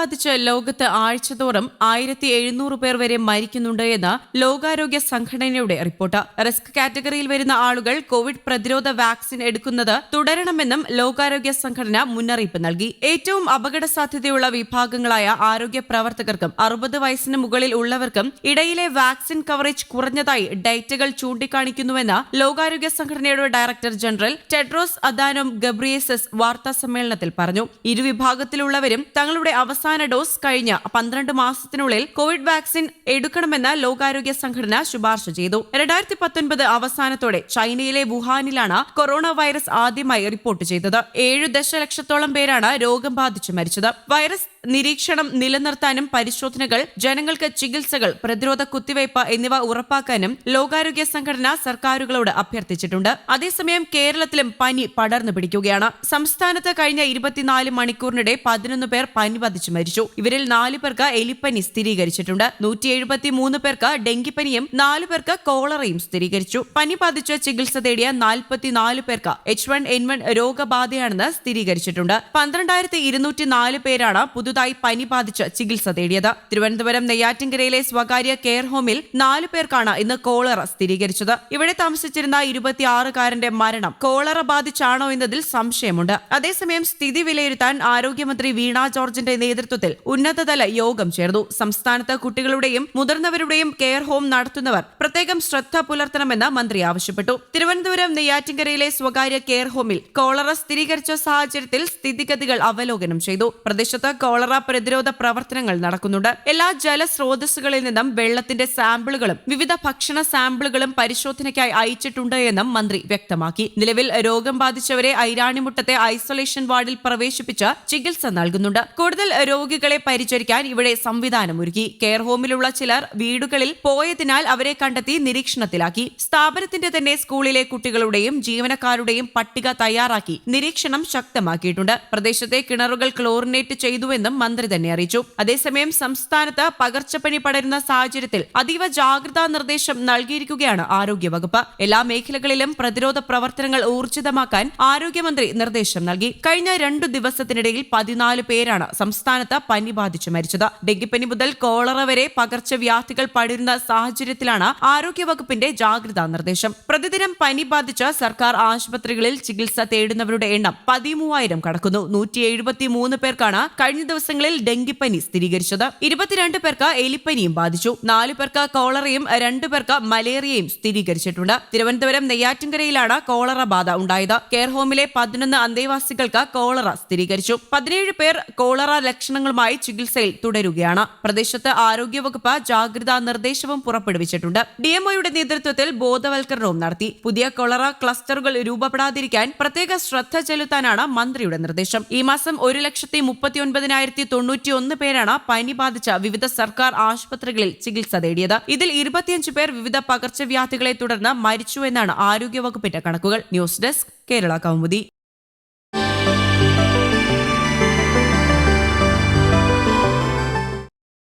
ബാധിച്ച് ലോകത്ത് ആഴ്ചതോറും ആയിരത്തി എഴുന്നൂറ് പേർ വരെ മരിക്കുന്നുണ്ട് എന്ന് ലോകാരോഗ്യ സംഘടനയുടെ റിപ്പോർട്ട്. റിസ്ക് കാറ്റഗറിയിൽ വരുന്ന ആളുകൾ കോവിഡ് പ്രതിരോധ വാക്സിൻ എടുക്കുന്നത് തുടരണമെന്നും ലോകാരോഗ്യ സംഘടന മുന്നറിയിപ്പ് നൽകി. ഏറ്റവും അപകട സാധ്യതയുള്ള വിഭാഗങ്ങളായ ആരോഗ്യ പ്രവർത്തകർക്കും അറുപത് വയസ്സിന് മുകളിൽ ഉള്ളവർക്കും ഇടയിലെ വാക്സിൻ കവറേജ് കുറഞ്ഞതായി ഡേറ്റകൾ ചൂണ്ടിക്കാണിക്കുന്നുവെന്ന് ലോകാരോഗ്യ സംഘടനയുടെ director general Tedros Adhanom Ghebreyesus വാർത്താ സമ്മേളനത്തിൽ പറഞ്ഞു ഇരുവിഭാഗത്തിലുള്ളവരും തങ്ങളുടെ അവസാന ഡോസ് കഴിഞ്ഞ പന്ത്രണ്ട് മാസത്തിനുള്ളിൽ കോവിഡ് വാക്സിൻ എടുക്കണമെന്ന് ലോകാരോഗ്യ സംഘടന ശുപാർശ ചെയ്തു. രണ്ടായിരത്തി പത്തൊൻപത് അവസാനത്തോടെ ചൈനയിലെ വുഹാനിലാണ് കൊറോണ വൈറസ് ആദ്യമായി റിപ്പോർട്ട് ചെയ്തത്. ഏഴ് ദശലക്ഷത്തോളം പേരാണ് രോഗം ബാധിച്ച് മരിച്ചത്. വൈറസ് നിരീക്ഷണം നിലനിർത്താനും പരിശോധനകൾ ജനങ്ങൾക്ക് ചികിത്സകൾ പ്രതിരോധ കുത്തിവയ്പ് എന്നിവ ഉറപ്പാക്കാനും ലോകാരോഗ്യ സംഘടന സർക്കാരുകളോട് അഭ്യർത്ഥിച്ചിട്ടുണ്ട്. അതേസമയം കേരളത്തിലും പനി പടർന്നു പിടിക്കുകയാണ്. സംസ്ഥാനത്ത് കഴിഞ്ഞ ഇരുപത്തിനാല് മണിക്കൂറിനിടെ പതിനൊന്ന് പേർ പനി ബാധിച്ച് മരിച്ചു. ഇവരിൽ നാല് പേർക്ക് എലിപ്പനി സ്ഥിരീകരിച്ചിട്ടുണ്ട്. നൂറ്റി എഴുപത്തിമൂന്ന് പേർക്ക് ഡെങ്കിപ്പനിയും നാല് പേർക്ക് കോളറയും സ്ഥിരീകരിച്ചു. പനി ബാധിച്ച് ചികിത്സ തേടിയ നാൽപ്പത്തിനാല് പേർക്ക് എച്ച് വൺ എൻ വൺ രോഗബാധയാണെന്ന് സ്ഥിരീകരിച്ചിട്ടുണ്ട്. പന്ത്രണ്ടായിരത്തി ഇരുന്നൂറ്റി നാല് പേരാണ് പുതുതായി പനി ബാധിച്ച് ചികിത്സ തേടിയത്. തിരുവനന്തപുരം നെയ്യാറ്റിൻകരയിലെ സ്വകാര്യ കെയർ ഹോമിൽ നാലു പേർക്കാണ് ഇന്ന് കോളറ സ്ഥിരീകരിച്ചത്. ഇവിടെ താമസിച്ചിരുന്ന ഇരുപത്തിയാറുകാരന്റെ മരണം കോളറ ബാധിച്ചാണോ എന്നതിൽ സംശയമുണ്ട്. അതേസമയം സ്ഥിതി വിലയിരുത്താൻ ആരോഗ്യമന്ത്രി വീണ ജോർജിന്റെ നേതൃത്വത്തിൽ ഉന്നതതല യോഗം ചേർന്നു. സംസ്ഥാനത്ത് കുട്ടികളുടെയും മുതിർന്നവരുടെയും കെയർ ഹോം നടത്തുന്നവർ പ്രത്യേകം ശ്രദ്ധ പുലർത്തണമെന്ന് മന്ത്രി ആവശ്യപ്പെട്ടു. തിരുവനന്തപുരം നെയ്യാറ്റിൻകരയിലെ സ്വകാര്യ കെയർ ഹോമിൽ കോളറ സ്ഥിരീകരിച്ച സാഹചര്യത്തിൽ സ്ഥിതിഗതികൾ അവലോകനം ചെയ്തു. പ്രദേശത്ത് കോളറ പ്രതിരോധ പ്രവർത്തനങ്ങൾ നടക്കുന്നുണ്ട്. എല്ലാ ജലസ്രോതസ്സുകളിൽ നിന്നും വെള്ളത്തിന്റെ സാമ്പിളുകളും വിവിധ ഭക്ഷണ സാമ്പിളുകളും പരിശോധനയ്ക്കായി അയച്ചിട്ടുണ്ട് എന്നും മന്ത്രി വ്യക്തമാക്കി. നിലവിൽ രോഗം ബാധിച്ചവരെ ഐരാണിമുട്ടത്തെ ഐസൊലേഷൻ വാർഡിൽ പ്രവേശിപ്പിച്ച് ചികിത്സ നൽകുന്നുണ്ട്. കൂടുതൽ രോഗികളെ പരിചരിക്കാൻ ഇവിടെ സംവിധാനമൊരുക്കി. കെയർ ഹോമിലുള്ള ചിലർ വീടുകളിൽ പോയതിനാൽ അവരെ കണ്ടെത്തി നിരീക്ഷണത്തിലാക്കി. സ്ഥാപനത്തിന്റെ തന്നെ സ്കൂളിലെ കുട്ടികളുടെയും ജീവനക്കാരുടെയും പട്ടിക തയ്യാറാക്കി. നിരീക്ഷണം ശക്തമാക്കിയിട്ടുണ്ട്. പ്രദേശത്തെ കിണറുകൾ ക്ലോറിനേറ്റ് ചെയ്തുവെന്നും മന്ത്രി തന്നെ അറിയിച്ചു. അതേസമയം സംസ്ഥാനത്ത് പകർച്ചപ്പനി പടരുന്ന സാഹചര്യത്തിൽ അതീവ ജാഗ്രതാ നിർദ്ദേശം നൽകിയിരിക്കുകയാണ് ആരോഗ്യവകുപ്പ്. എല്ലാ മേഖലകളിലും പ്രതിരോധ പ്രവർത്തനങ്ങൾ ഊർജിതമാക്കാൻ ആരോഗ്യമന്ത്രി നിർദ്ദേശം നൽകി. കഴിഞ്ഞ രണ്ടു ദിവസത്തിനിടയിൽ പതിനാല് പേരാണ് സംസ്ഥാനത്ത് പനി ബാധിച്ച് മരിച്ചത്. ഡെങ്കിപ്പനി മുതൽ കോളറ വരെ പകർച്ചവ്യാധികൾ പടരുന്ന സാഹചര്യത്തിലാണ് ആരോഗ്യവകുപ്പിന്റെ ജാഗ്രതാ നിർദ്ദേശം. പ്രതിദിനം പനി ബാധിച്ച് സർക്കാർ ആശുപത്രികളിൽ ചികിത്സ തേടുന്നവരുടെ എണ്ണം പതിമൂവായിരം കടക്കുന്നു. നൂറ്റി എഴുപത്തി മൂന്ന് പേർക്കാണ് കഴിഞ്ഞ ദിവസങ്ങളിൽ ഡെങ്കിപ്പനി സ്ഥിരീകരിച്ചത്. ഇരുപത്തിരണ്ട് പേർക്ക് എലിപ്പനിയും ബാധിച്ചു. നാലു പേർക്ക് കോളറയും രണ്ടു പേർക്ക് മലേറിയയും സ്ഥിരീകരിച്ചിട്ടുണ്ട്. തിരുവനന്തപുരം നെയ്യാറ്റിൻകരയിലാണ് കോളറ ബാധ ഉണ്ടായത്. കെയർ ഹോമിലെ പതിനൊന്ന് അന്തേവാസികൾക്ക് കോളറ സ്ഥിരീകരിച്ചു. പതിനേഴ് പേർ കോളറ ലക്ഷണങ്ങളുമായി ചികിത്സയിൽ തുടരുകയാണ്. പ്രദേശത്ത് ആരോഗ്യവകുപ്പ് ജാഗ്രതാ നിർദ്ദേശവും പുറപ്പെടുവിച്ചിട്ടുണ്ട്. ഡിഎംഒയുടെ നേതൃത്വത്തിൽ ബോധവൽക്കരണവും നടത്തി. പുതിയ കോളറ ക്ലസ്റ്ററുകൾ രൂപപ്പെടാതിരിക്കാൻ പ്രത്യേക ശ്രദ്ധ ചെലുത്താനാണ് മന്ത്രിയുടെ നിർദ്ദേശം. ഈ മാസം ഒരു ലക്ഷത്തി മുപ്പത്തിയൊൻപതിനായിരത്തി തൊണ്ണൂറ്റി ഒന്ന് പേരാണ് പനി ബാധിച്ച വിവിധ സർക്കാർ ആശുപത്രികളിൽ ചികിത്സ തേടിയത്. ഇതിൽ ഇരുപത്തിയഞ്ച് പേർ വിവിധ പകർച്ചവ്യാധികളെ തുടർന്ന് മരിച്ചു എന്നാണ് ആരോഗ്യവകുപ്പിന്റെ കണക്കുകൾ. News desk Kerala Kaumudi.